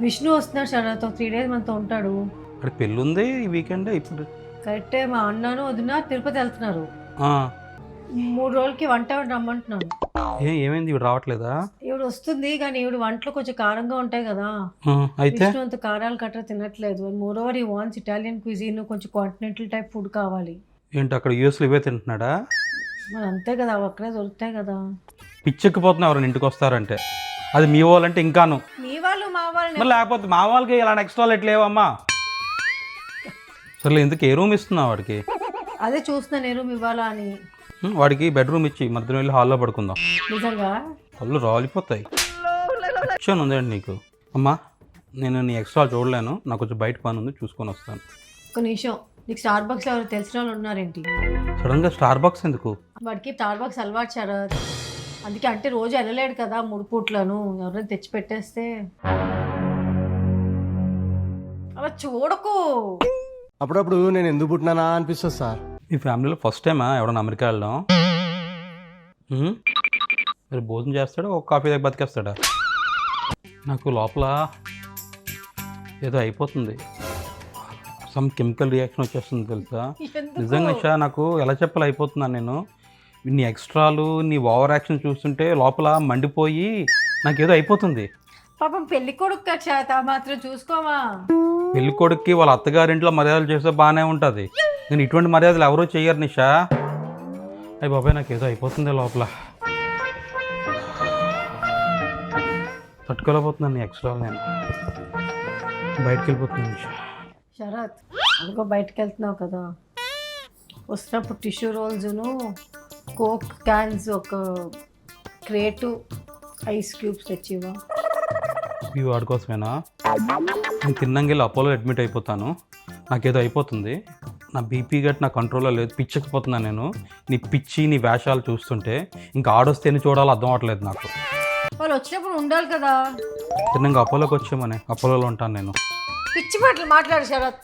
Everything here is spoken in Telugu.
విష్ణు వస్తున్నాడు శరత్ త్రీ డేస్ మనతో ఉంటాడు. అక్కడ పెళ్ళి ఉంది ఈ వీకెండ్ ఇప్పుడు? కరెక్టే మా అన్నను వదిన తిరుపతి వెళ్తున్నారు. మూడు రోజులకి వంట రమ్మంటున్నాను ఏ ఏమైంది? ఇవి రావట్లేదా? ఈవిడ వస్తుంది కానీ ఈవిడ వంటలు కొంచెం కారంగా ఉంటాయి కదా. అయితే? అంత కారాలు కట్ట తినట్లేదు. మోర్ ఓవర్ ఈ వాన్స్ ఇటాలియన్ క్విజీన్ కొంచెం కాంటినెంటల్ టైప్ ఫుడ్ కావాలి. ఏంటి అక్కడ యూఎస్లో ఇవే తింటున్నాడా? మరి అంతే కదా అక్కడే దొరుకుతాయి కదా. పిచ్చెక్కిపోతున్నా ఎవరైనా ఇంటికి వస్తారంటే. అది మీ వాళ్ళంటే ఇంకాను. మీ మరి లేకపోతే మా వాళ్ళకి ఇలా నెక్స్ట్ వాళ్ళు ఎట్లేవమ్మా సరే ఎందుకు ఏ రూమ్ ఇస్తున్నావు వాడికి? అదే చూస్తున్నా నేను ఇవ్వాలా అని. వాడికి బెడ్రూమ్ ఇచ్చి మధ్యలో వెళ్ళి హాల్లో పడుకుందాం. నిజంగా? కళ్ళు రాలిపోతాయి. ఇచ్చాను ఉందండి నీకు. అమ్మా నేను నీ ఎక్స్ట్రా చూడలేను. నాకు కొంచెం బయట పని ఉంది చూసుకొని వస్తాను. ఒక నిమిషం. నీకు స్టార్ బాక్స్ ఎవరు తెలిసిన వాళ్ళు ఉన్నారేంటి? సడన్గా స్టార్ బాక్స్ ఎందుకు? వాడికి స్టార్ బాక్స్ అలవాటు శరత్ అందుకే అంటే రోజు వెళ్ళలేడు కదా మూడు పూట్లను ఎవరైనా తెచ్చి పెట్టేస్తే చూడకు అప్పుడప్పుడు నేను ఎందుకు పుట్టినానా అనిపిస్తుంది సార్. మీ ఫ్యామిలీలో ఫస్ట్ టైమా ఎవడన్నా అమెరికా వెళ్ళడం? మరి భోజనం చేస్తాడా? ఒక కాఫీ దగ్గర బతికేస్తాడా? నాకు లోపల ఏదో అయిపోతుంది. సమ్ కెమికల్ రియాక్షన్ వచ్చేస్తుంది తెలుసా? ఎందుకు? నిజంగా ఇషా నాకు ఎలా చెప్పాలి అయిపోతున్నాను నేను. నీ ఎక్స్ట్రాలు నీ ఓవర్ యాక్షన్ చూస్తుంటే లోపల మండిపోయి నాకు ఏదో అయిపోతుంది. పాపం పెళ్ళి కొడుకు మాత్రం చూసుకోమా? పెళ్ళి కొడుక్కి వాళ్ళ అత్తగారింట్లో మర్యాదలు చేస్తే బాగానే ఉంటుంది. నేను ఇటువంటి మర్యాదలు ఎవరూ చెయ్యరు నిషా. అయ్యి బాబాయ్ నాకు ఏదో అయిపోతుంది లోపల. తట్టుకోలేకపోతున్నాను ఎక్స్ట్రా నేను బయటకు వెళ్ళిపోతున్నాను నిషా. శరత్ అందుకో బయటకు వెళ్తున్నావు కదా. వస్తున్నప్పుడు టిష్యూ రోల్స్ను కోక్ క్యాన్స్ ఒక క్రేటు ఐస్ క్యూబ్స్ తెచ్చివా ఈ వాడి కోసమేనా? నేను తిన్నంగిల్లి అపోలో అడ్మిట్ అయిపోతాను. నాకేదో అయిపోతుంది. నా బీపీ గట్ నా కంట్రోల్లో లేదు. పిచ్చకపోతున్నాను నేను. నీ పిచ్చి నీ వేషాలు చూస్తుంటే ఇంకా ఆడొస్తే ఎన్ని చూడాలో అర్థం అవ్వట్లేదు నాకు. వాళ్ళు వచ్చినప్పుడు ఉండాలి కదా. తిన్నంగా అపోలోకి వచ్చామని అపోలోలో ఉంటాను నేను. పిచ్చి మాటలు మాట్లాడు శరత్